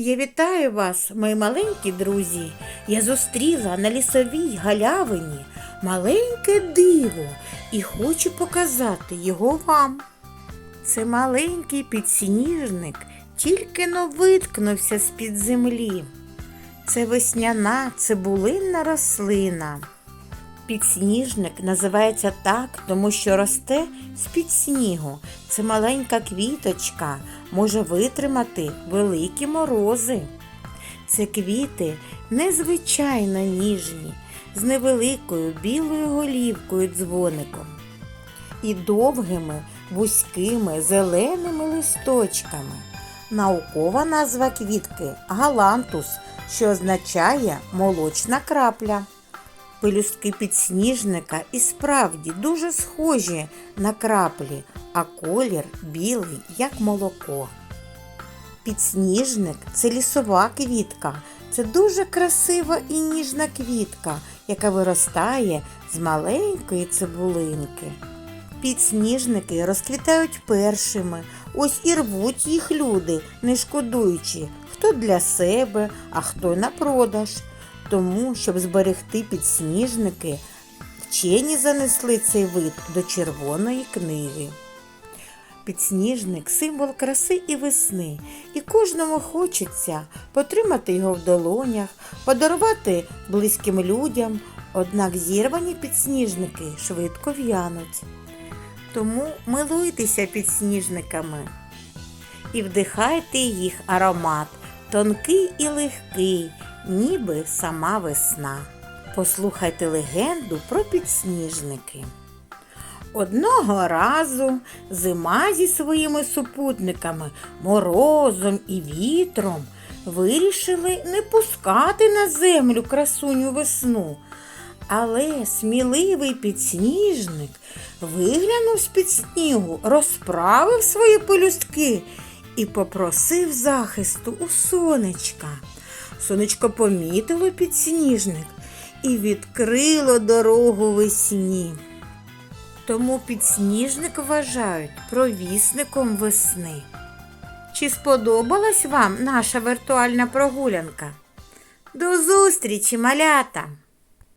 Я вітаю вас, мої маленькі друзі. Я зустріла на лісовій галявині маленьке диво і хочу показати його вам. Це маленький підсніжник, тільки но виткнувся з-під землі. Це весняна цибулинна рослина. Підсніжник називається так, тому що росте з-під снігу. Це маленька квіточка, може витримати великі морози. Це квіти незвичайно ніжні, з невеликою білою голівкою дзвоником і довгими, вузькими зеленими листочками. Наукова назва квітки галантус, що означає молочна крапля. Пелюстки підсніжника і справді дуже схожі на краплі, а колір білий, як молоко. Підсніжник це лісова квітка. Це дуже красива і ніжна квітка, яка виростає з маленької цибулинки. Підсніжники розквітають першими, ось і рвуть їх люди, не шкодуючи, хто для себе, а хто на продаж. Тому, щоб зберегти підсніжники, вчені занесли цей вид до червоної книги. Підсніжник символ краси і весни, і кожному хочеться потримати його в долонях, подарувати близьким людям, однак зірвані підсніжники швидко в'януть. Тому милуйтеся підсніжниками і вдихайте їх аромат, тонкий і легкий, ніби сама весна. Послухайте легенду про підсніжники. Одного разу зима зі своїми супутниками, морозом і вітром вирішили не пускати на землю красуню весну. Але сміливий підсніжник виглянув з-під снігу, розправив свої пелюстки і попросив захисту у сонечка. Сонечко помітило підсніжник і відкрило дорогу весні. Тому підсніжник вважають провісником весни. Чи сподобалась вам наша віртуальна прогулянка? До зустрічі, малята!